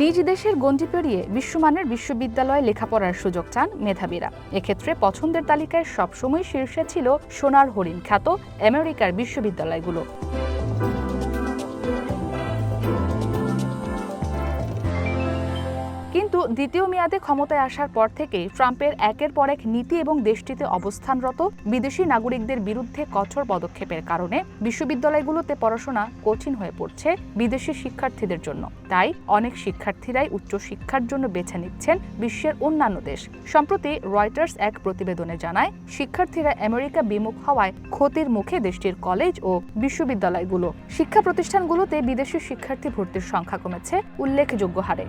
নিজ দেশের গণ্ডি পেরিয়ে বিশ্বমানের বিশ্ববিদ্যালয়ে লেখাপড়ার সুযোগ চান মেধাবীরা। এক্ষেত্রে পছন্দের তালিকায় সবসময় শীর্ষে ছিল সোনার হরিণ খ্যাত আমেরিকার বিশ্ববিদ্যালয়গুলো। কিন্তু দ্বিতীয় মেয়াদে ক্ষমতায় আসার পর থেকেই ট্রাম্পের একের পর এক নীতি এবং দেশটিতে অবস্থানরত বিদেশি নাগরিকদের বিরুদ্ধে কঠোর পদক্ষেপের কারণে বিশ্ববিদ্যালয়গুলোতে পড়াশোনা কঠিন হয়ে পড়ছে বিদেশি শিক্ষার্থীদের জন্য। তাই অনেক শিক্ষার্থীরাই উচ্চশিক্ষার জন্য বেছে নিচ্ছেন বিশ্বের অন্যান্য দেশ। সম্প্রতি রয়টার্স এক প্রতিবেদনে জানায়, শিক্ষার্থীরা আমেরিকা বিমুখ হওয়ায় ক্ষতির মুখে দেশটির কলেজ ও বিশ্ববিদ্যালয়গুলো। শিক্ষা প্রতিষ্ঠানগুলোতে বিদেশি শিক্ষার্থী ভর্তির সংখ্যা কমেছে, উল্লেখযোগ্য হারে।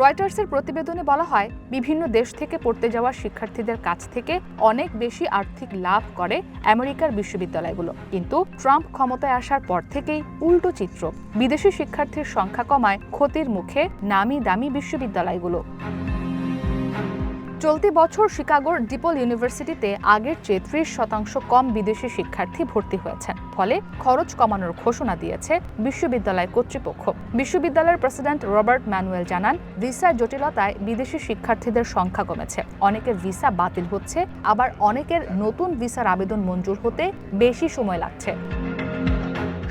রয়টার্সের প্রতিবেদনে বলা হয়, বিভিন্ন দেশ থেকে পড়তে যাওয়া শিক্ষার্থীদের কাছ থেকে অনেক বেশি আর্থিক লাভ করে আমেরিকার বিশ্ববিদ্যালয়গুলো। কিন্তু ট্রাম্প ক্ষমতায় আসার পর থেকেই উল্টো চিত্র। বিদেশি শিক্ষার্থীর সংখ্যা কমায় ক্ষতির মুখে নামি দামি বিশ্ববিদ্যালয়গুলো। চলতি বছর শিকাগোর ডিপল ইউনিভার্সিটিতে আগের চেয়ে ত্রিশ শতাংশ কম বিদেশি শিক্ষার্থী ভর্তি হয়েছেন। ফলে খরচ কমানোর ঘোষণা দিয়েছে বিশ্ববিদ্যালয় কর্তৃপক্ষ। বিশ্ববিদ্যালয়ের প্রেসিডেন্ট রবার্ট ম্যানুয়েল জানান ভিসা জটিলতায় বিদেশি শিক্ষার্থীদের সংখ্যা কমেছে। অনেকের ভিসা বাতিল হচ্ছে, আবার অনেকের নতুন ভিসার আবেদন মঞ্জুর হতে বেশি সময় লাগছে।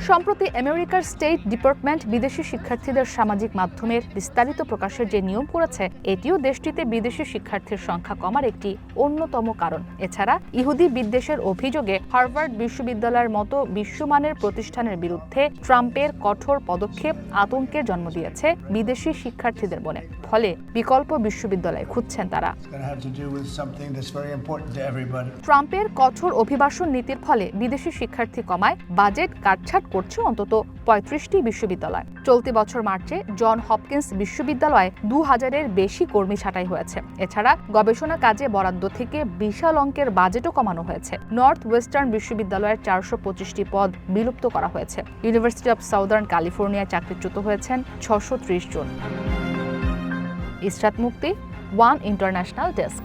সম্প্রতি আমেরিকার স্টেট ডিপার্টমেন্ট বিদেশি শিক্ষার্থীদের সামাজিক মাধ্যমের বিস্তারিত প্রকাশের যে নিয়ম করেছে এটিও দেশটিতে বিদেশি শিক্ষার্থীর সংখ্যা কমার একটি অন্যতম কারণ। এছাড়া ইহুদি বিদ্বেষের অভিযোগে হার্ভার্ড বিশ্ববিদ্যালয়ের মতো বিশ্বমানের প্রতিষ্ঠানের বিরুদ্ধে ট্রাম্পের কঠোর পদক্ষেপ আতঙ্কের জন্ম দিয়েছে বিদেশি শিক্ষার্থীদের মনে ফলে বিকল্প বিশ্ববিদ্যালয় খুঁজছেন তারা. ট্রাম্পের কঠোর অভিবাসন নীতির ফলে বিদেশি শিক্ষার্থী কমায় বাজেট কাটছাট করছে অন্তত পঁয়ত্রিশটি বিশ্ববিদ্যালয়। চলতি বছর মার্চে জন হপকিন্স বিশ্ববিদ্যালয়ে দু হাজারের বেশি কর্মী ছাঁটাই হয়েছে। এছাড়া গবেষণা কাজে বরাদ্দ থেকে বিশাল অঙ্কের বাজেটও কমানো হয়েছে। নর্থ ওয়েস্টার্ন বিশ্ববিদ্যালয়ের চারশো পঁচিশটি পদ বিলুপ্ত করা হয়েছে। ইউনিভার্সিটি অব সাউদার্ন ক্যালিফোর্নিয়ায় চাকরিচ্যুত হয়েছেন ছশো ত্রিশ জন। ইসরাত মুক্তি ওয়ান ইন্টারন্যাশনাল ডেস্ক।